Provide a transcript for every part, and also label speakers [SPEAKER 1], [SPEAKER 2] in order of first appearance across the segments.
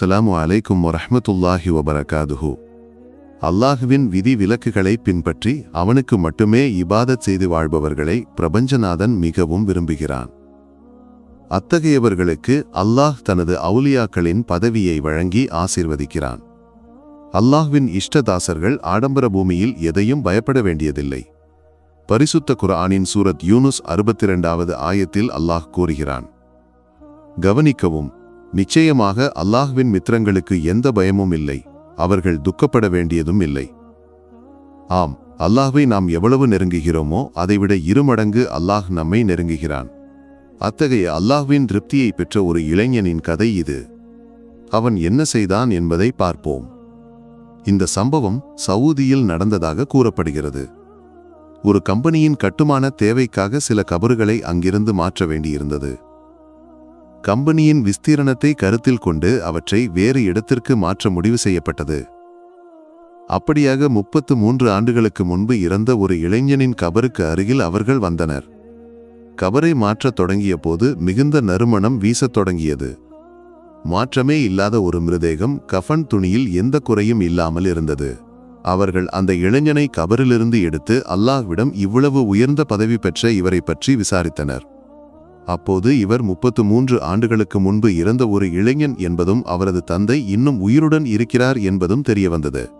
[SPEAKER 1] அஸ்ஸலாமு அலைக்கும் வரஹமத்துல்லாஹி வபரகாதுஹு. அல்லாஹுவின் விதி விலக்குகளை பின்பற்றி அவனுக்கு மட்டுமே இபாதத் செய்து வாழ்பவர்களை பிரபஞ்சநாதன் மிகவும் விரும்புகிறான். அத்தகையவர்களுக்கு அல்லாஹ் தனது அவுலியாக்களின் பதவியை வழங்கி ஆசீர்வதிக்கிறான். அல்லாஹ்வின் இஷ்டதாசர்கள் ஆடம்பர பூமியில் எதையும் பயப்பட வேண்டியதில்லை. பரிசுத்த குர்ஆனின் சூரத் யூனுஸ் அறுபத்தி இரண்டாவது ஆயத்தில் அல்லாஹ் கூறுகிறான். கவனிக்கவும் நிச்சயமாக அல்லாஹ்வின் மித்திரங்களுக்கு எந்த பயமும் இல்லை. அவர்கள் துக்கப்பட வேண்டியதும் இல்லை. ஆம் அல்லாஹ்வை நாம் எவ்வளவு நெருங்குகிறோமோ அதைவிட இருமடங்கு அல்லாஹ் நம்மை நெருங்குகிறான். அத்தகைய அல்லாஹ்வின் திருப்தியை பெற்ற ஒரு இளைஞனின் கதை இது. அவன் என்ன செய்தான் என்பதை பார்ப்போம். இந்த சம்பவம் சவுதியில் நடந்ததாக கூறப்படுகிறது. ஒரு கம்பெனியின் கட்டுமான தேவைக்காக சில கபறுகளை அங்கிருந்து மாற்ற வேண்டியிருந்தது. கம்பெனியின் விஸ்தீரணத்தை கருத்தில் கொண்டு அவற்றை வேறு இடத்திற்கு மாற்ற முடிவு செய்யப்பட்டது. அப்படியாக முப்பத்து மூன்று ஆண்டுகளுக்கு முன்பு இறந்த ஒரு இளைஞனின் கபருக்கு அருகில் அவர்கள் வந்தனர். கபரை மாற்றத் தொடங்கிய போது மிகுந்த நறுமணம் வீசத் தொடங்கியது. மாற்றமே இல்லாத ஒரு மிருதேகம் கஃபன் துணியில் எந்த குறையும் இல்லாமல் இருந்தது. அவர்கள் அந்த இளைஞனை கபரிலிருந்து எடுத்து அல்லாஹ்விடம் இவ்வளவு உயர்ந்த பதவி பெற்ற இவரை பற்றி விசாரித்தனர். அப்போது இவர் முப்பத்து மூன்று ஆண்டுகளுக்கு முன்பு இறந்த ஒரு இளைஞன் என்பதும் அவரது தந்தை இன்னும் உயிருடன் இருக்கிறார் என்பதும் தெரியவந்தது.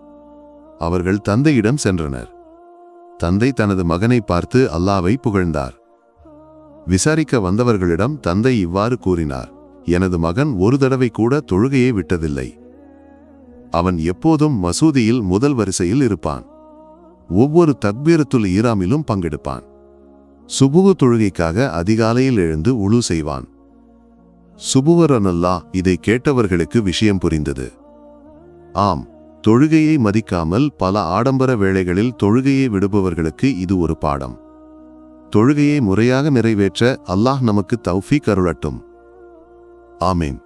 [SPEAKER 1] அவர்கள் தந்தையிடம் சென்றனர். தந்தை தனது மகனை பார்த்து அல்லாவை புகழ்ந்தார். விசாரிக்க வந்தவர்களிடம் தந்தை இவ்வாறு கூறினார் எனது மகன் ஒரு தடவை கூட தொழுகையை விட்டதில்லை. அவன் எப்போதும் மசூதியில் முதல் வரிசையில் இருப்பான். ஒவ்வொரு தக்பீரத்துல் ஈராமிலும் பங்கெடுப்பான். சுபுகு தொழுகைக்காக அதிகாலையில் எழுந்து உழு செய்வான். சுபுவரனல்லா இதை கேட்டவர்களுக்கு விஷயம் புரிந்தது. ஆம் தொழுகையை மதிக்காமல் பல ஆடம்பர வேளைகளில் தொழுகையை விடுபவர்களுக்கு இது ஒரு பாடம். தொழுகையை முறையாக நிறைவேற்ற அல்லாஹ் நமக்கு தௌஃபி கருளட்டும் ஆமீன்.